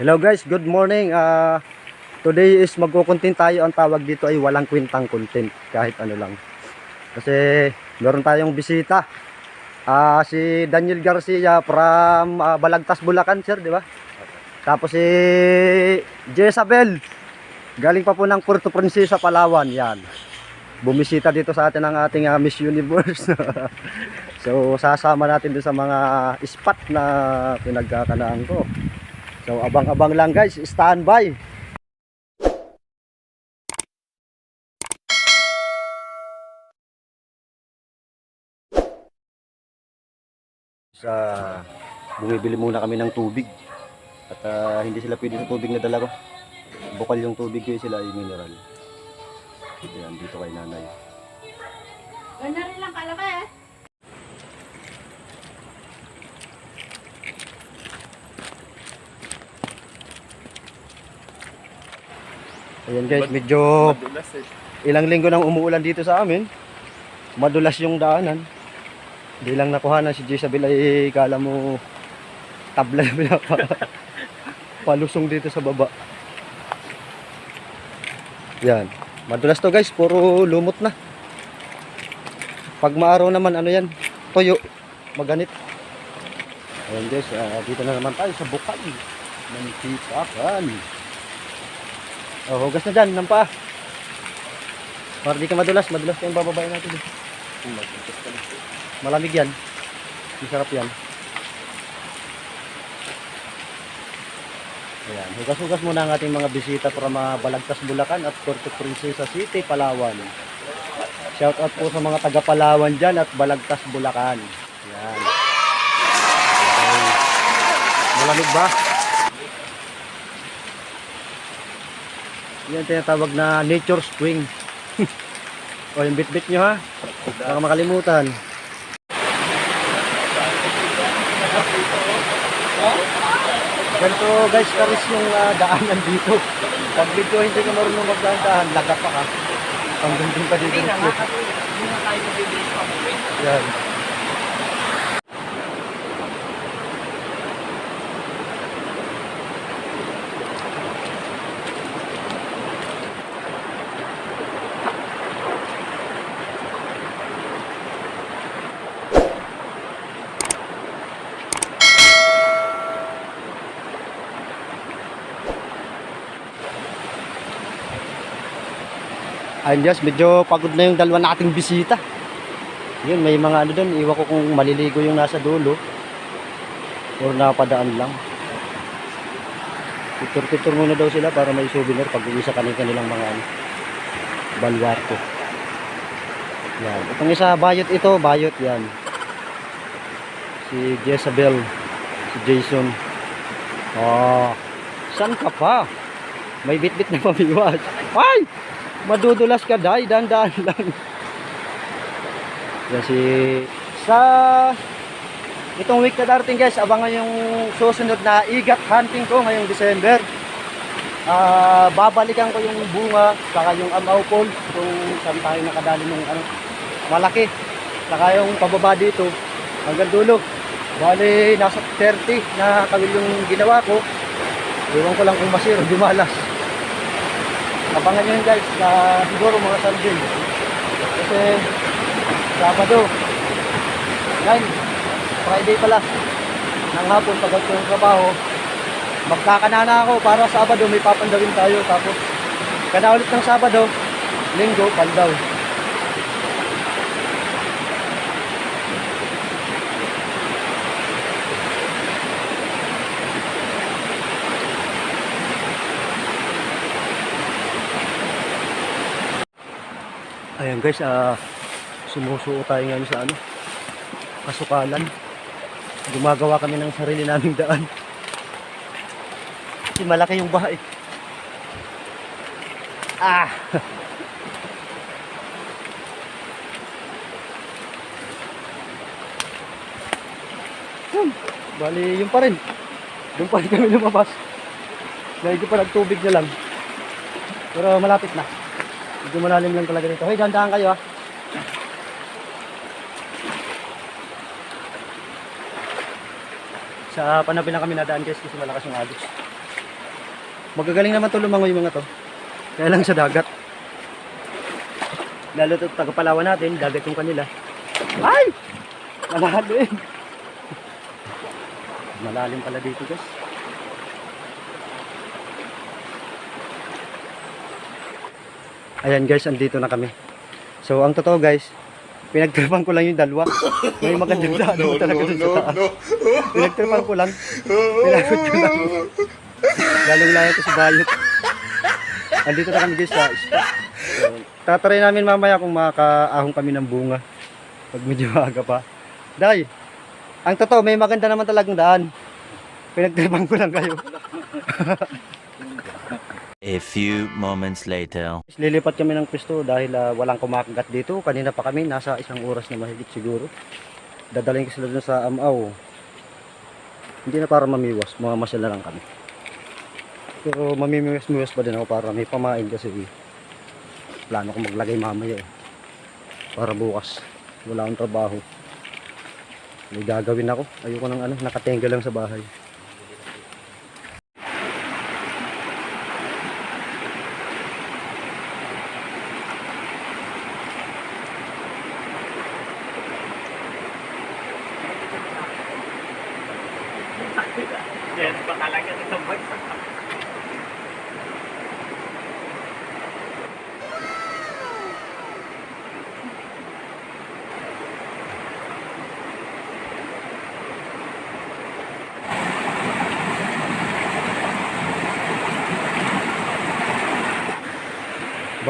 Hello guys, good morning. Ah, today is magko-content tayo. Ang tawag dito ay walang kwentang content, kahit ano lang. Kasi meron tayong bisita. Ah, si Daniel Garcia from ah, Balagtas, Bulacan, sir, di ba? Tapos si Jezabel. Galing pa po ng Puerto Princesa, Palawan. Yan. Bumisita dito sa atin ang ating ah, Miss Universe. so, sasama natin dun sa mga spot na pinagkakanaan ko. So abang-abang lang guys, standby. Sa bumibili muna kami ng tubig. At ah, hindi sila pwede sa tubig na dala ko. Bukal yung tubig ko sila ay mineral. Ayan, dito kay nanay. Ganyan rin lang kalaki Ayan guys, medyo Madulas eh. ilang linggo nang umuulan dito sa amin. Madulas yung daanan. Hindi lang nakuha na si Jezabel ay kala mo tabla na pinapa palusong dito sa baba. Yan. Madulas to guys, puro lumot na. Pag maaraw naman, ano yan, toyo, maganit. Ayan guys, ah, dito na naman tayo sa bukal ng Titakan. Oh, hugas na dyan, ng paa. Para di ka madulas, madulas yung bababayin natin. Malamig yan. Masarap yan. Ayan, hugas-hugas muna ang ating mga bisita para Balagtas, Bulacan at Puerto Princesa City, Palawan. Shout out po sa mga taga Palawan dyan at Balagtas, Bulacan. Ayan. Okay. Malamig ba? Yan tinatawag na nature spring. o yung bit-bit nyo ha. Baka makalimutan. Ganito guys, karis yung ah, daanan dito. Pag dito hindi ka marunong magdaan-daan, laga pa ka. Hanggang din pa dito. Yan. Ayun guys, medyo pagod na yung dalawa nating bisita. Yun, may mga ano doon, iwan ko kung maliligo yung nasa dulo. Or napadaan lang. Tutur-tutur muna daw sila para may souvenir pag uwi sa kanilang mga ano, balwarto. Yan. Itong isa, bayot ito, bayot yan. Si Jezabel, si Jason. Oh, saan ka pa? May bit-bit na pamiwas. Ay! Madudulas ka, day. Dahan-dahan lang. Yan si... Sa... Itong week na darating guys, abangan yung susunod na igat hunting ko ngayong December. Ah, babalikan ko yung bunga, saka yung amaw pole, kung saan tayo nakadali ng ano, malaki. Saka yung pababa dito, hanggang dulo. Bali, nasa 30 na kawil yung ginawa ko. Iwan ko lang kung masiro, dumalas. Abangan nyo yun guys, sa siguro mga Sunday. Kasi, Sabado, 9, Friday pala, ng hapon pag ko yung trabaho, magkakanana ako para Sabado may papandawin tayo. Tapos, kada ulit ng Sabado, Linggo, pandaw. Guys, ah sumusuo tayo ngayon sa ano, kasukalan. Gumagawa kami ng sarili naming daan. Kasi malaki yung bahay. Ah! Yun. Bali, yun pa rin. Doon pa rin kami lumabas. Medyo pa nagtubig na lang. Pero malapit na. Medyo malalim lang talaga dito. Hoy, dahan-dahan kayo ah. Sa panapin na kami nadaan guys kasi malakas yung agos. Magagaling naman to lumangoy mga to. Kaya lang sa dagat. Lalo to tagapalawan natin, dagat yung kanila. Ay! Malalim. Malalim pala dito guys. Ayan guys, andito na kami. So ang totoo guys, pinagtripan ko lang yung dalawa. May magandang daan mo talaga dun sa taas. Pinagtripan ko lang. Pinagod ko lang. Lalong layo ko sa bayot. Andito na kami guys sa spot. So, tatry namin mamaya kung makakaahong kami ng bunga. Pag medyo maaga pa. Day, ang totoo, may maganda naman talagang daan. Pinagtripan ko lang kayo. A few moments later. Lilipat kami ng pwesto dahil ah, walang kumakagat dito. Kanina pa kami, nasa isang oras na mahigit siguro. Dadalhin ko sila dun sa Amaw. Hindi na para mamiwas, mamamasyal na lang kami. Pero mamimiwas-miwas pa din ako para may pamain kasi plano ko maglagay mamaya eh. Para bukas. Wala akong trabaho. May gagawin ako. Ayoko nang ano, nakatenga lang sa bahay.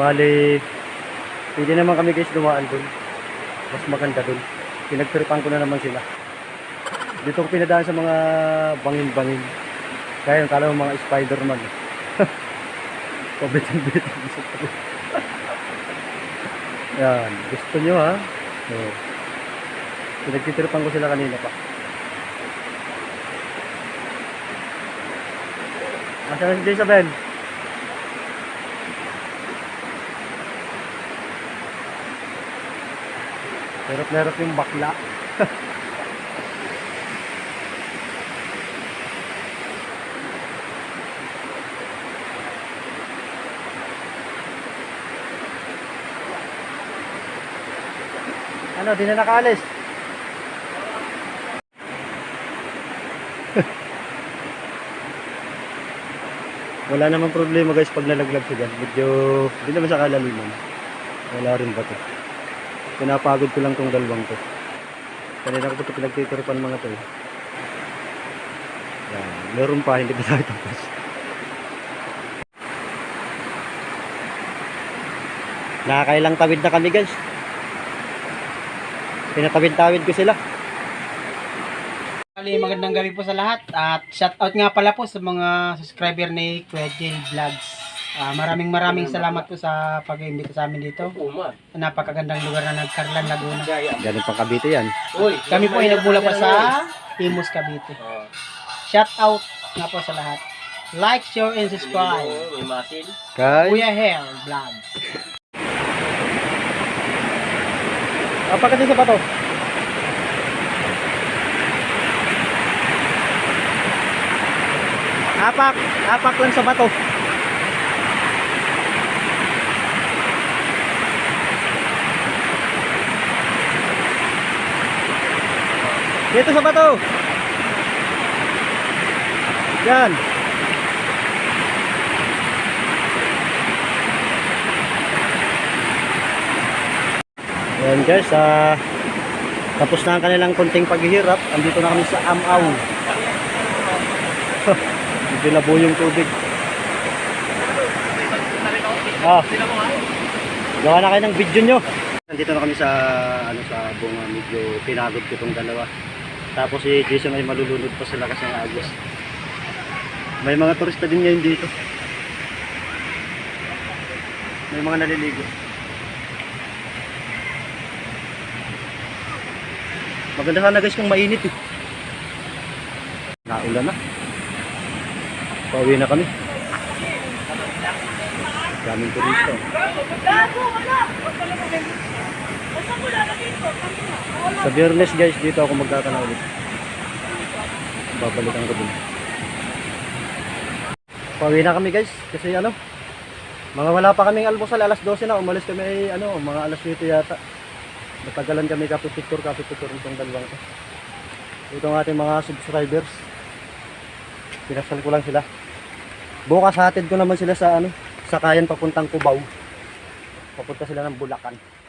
Bali, pwede naman kami guys dumaan dun. Mas maganda dun. Pinagtripan ko na naman sila. Dito ko pinadaan sa mga bangin-bangin. Kaya yung kala mo mga Spider-Man. Pabitin-bitin. Yan. Gusto nyo ha? So, pinagtitripan ko sila kanina pa. Asan si Isabel? Merot-merot yung bakla. ano, di na nakaalis? Wala namang problema guys pag nalaglag siya dyan. Medyo, di naman sa kalaliman. Wala rin ba to? Pinapagod ko lang tong dalawang to. Kanina ko pa ito pinagtitiripan mga to. eh. Yan. Meron pa, hindi pa tayo tapos. Nakakailang tawid na kami guys. Pinatawid-tawid ko sila. Bali, magandang gabi po sa lahat at shout out nga pala po sa mga subscriber ni Kuya Jay Vlogs. Ah, maraming maraming salamat po sa pag-imbita sa amin dito. Sa napakagandang lugar na nagkarlan Laguna. Ganun pang Cavite yan. Kami po ay nagmula pa sa Imus Cavite. Shout out nga po sa lahat. Like, share, and subscribe. Kay... Kuya Hell Vlogs. Apa ka din sa bato? Apak, apak lang sa bato. Dito sa bato. Yan. Ayan guys, ah tapos na ang kanilang konting paghihirap. Andito na kami sa Amaw. Medyo yung tubig. Ah. Gawa na kayo ng video nyo. Nandito na kami sa ano sa bunga medyo pinagod ko tong dalawa. Tapos si Jason ay malulunod pa sila kasi ng agos. May mga turista din ngayon dito. May mga naliligo. Maganda sana guys kung mainit eh. Naulan na. Pauwi na kami. Daming turista. Sa biyernes guys, dito ako magkakana ulit. Babalikan ko din. Pauwi na kami guys kasi ano mga wala pa kaming almusal alas 12 na umalis kami ay, ano mga alas 7 yata. Natagalan kami kapititur kapititur itong dalawang to. Ito ang ating mga subscribers. Pinasal ko lang sila. Bukas hatid ko naman sila sa ano, sakayan papuntang Cubao. Papunta sila ng Bulacan.